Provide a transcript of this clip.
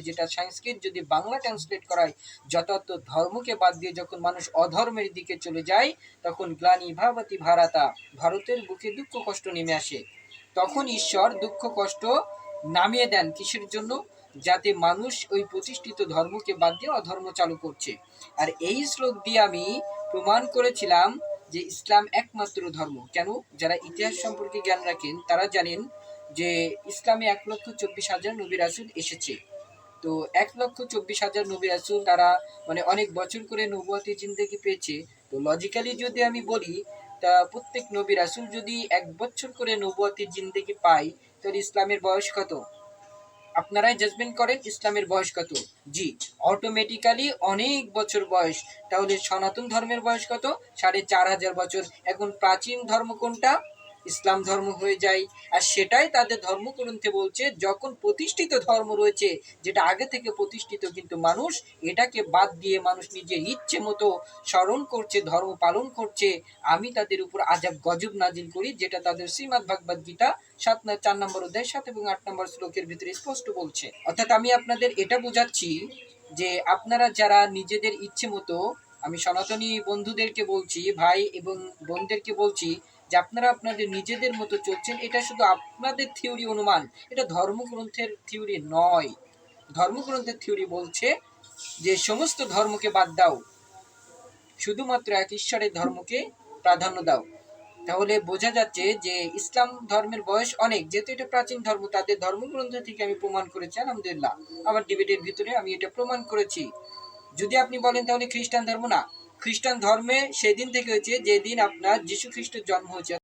যেটা সংস্কৃত যদি বাংলা ট্রান্সলেট করায় যথার্থ ধর্মকে বাদ দিয়ে যখন মানুষ অধর্মের দিকে চলে যায়, তখন গ্লানি ভাবতি ভারাতা, ভারতের বুকে দুঃখ কষ্ট নেমে আসে। তখন ঈশ্বর দুঃখ কষ্ট নামিয়ে দেন কিসের জন্য? যাতে মানুষ ওই প্রতিষ্ঠিত ধর্মকে বাদ দিয়ে অধর্ম চালু করছে। আর এই শ্লোক দিয়ে আমি প্রমাণ করেছিলাম যে ইসলাম একমাত্র ধর্ম। কেন? যারা ইতিহাস সম্পর্কে জ্ঞান রাখেন, তারা জানেন যে ইসলামে এক লক্ষ চব্বিশ হাজার নবী রাসুল এসেছে। তো এক লক্ষ চব্বিশ হাজার নবী রাসুল তারা মানে অনেক বছর করে নবুয়াতি জিন্দগি পেয়েছে। তো লজিক্যালি যদি আমি বলি, তা প্রত্যেক নবী রাসুল যদি এক বছর করে নবুয়াতি জিন্দগি পাই তাহলে ইসলামের বয়স কত? আপনারাই জাজমেন্ট করেন ইসলামের বয়স কত। জি অটোমেটিক্যালি অনেক বছর বয়স। তাহলে সনাতন ধর্মের বয়স কত? সাড়ে চার হাজার বছর। এখন প্রাচীন ধর্ম কোনটা? ইসলাম ধর্ম হয়ে যায়। আর সেটাই তাদের ধর্মগ্রন্থে বলছে, যখন প্রতিষ্ঠিত ধর্ম রয়েছে, যেটা আগে থেকে প্রতিষ্ঠিত কিন্তু মানুষ, এটাকে বাদ দিয়ে মানুষ নিজের ইচ্ছে মতো স্মরণ করছে, ধর্ম পালন করছে। আমি তাদের উপর আজাব গজব নাজিল করি, যেটা তাদের শ্রীমদ ভাগবত গীতা সাত চার নম্বর অধ্যায়, সাত এবং আট নম্বর শ্লোকের ভিতরে স্পষ্ট বলছে। অর্থাৎ আমি আপনাদের এটা বোঝাচ্ছি যে আপনারা যারা নিজেদের ইচ্ছে মতো, আমি সনাতনী বন্ধুদেরকে বলছি, ভাই এবং বোনদেরকে বলছি যে আপনারা আপনাদের নিজেদের মতো চলছেন, এটা শুধু আপনাদের থিওরি অনুমান, এটা ধর্মগ্রন্থের থিওরি নয়। ধর্মগ্রন্থের থিওরি বলছে যে সমস্ত ধর্মকে বাদ দাও, শুধুমাত্র এক ঈশ্বরের ধর্মকে প্রাধান্য দাও। তাহলে বোঝা যাচ্ছে যে ইসলাম ধর্মের বয়স অনেক, যেহেতু এটা প্রাচীন ধর্ম, তাদের ধর্মগ্রন্থ থেকে আমি প্রমাণ করেছি, আলহামদুলিল্লাহ। আমার ডিবেটের ভিতরে আমি এটা প্রমাণ করেছি। যদি আপনি বলেন তাহলে খ্রিস্টান ধর্ম না খ্রিস্টান ধর্মে সেদিন থেকে হয়েছে যেদিন আপনার যীশু খ্রিস্টের জন্ম হয়েছে।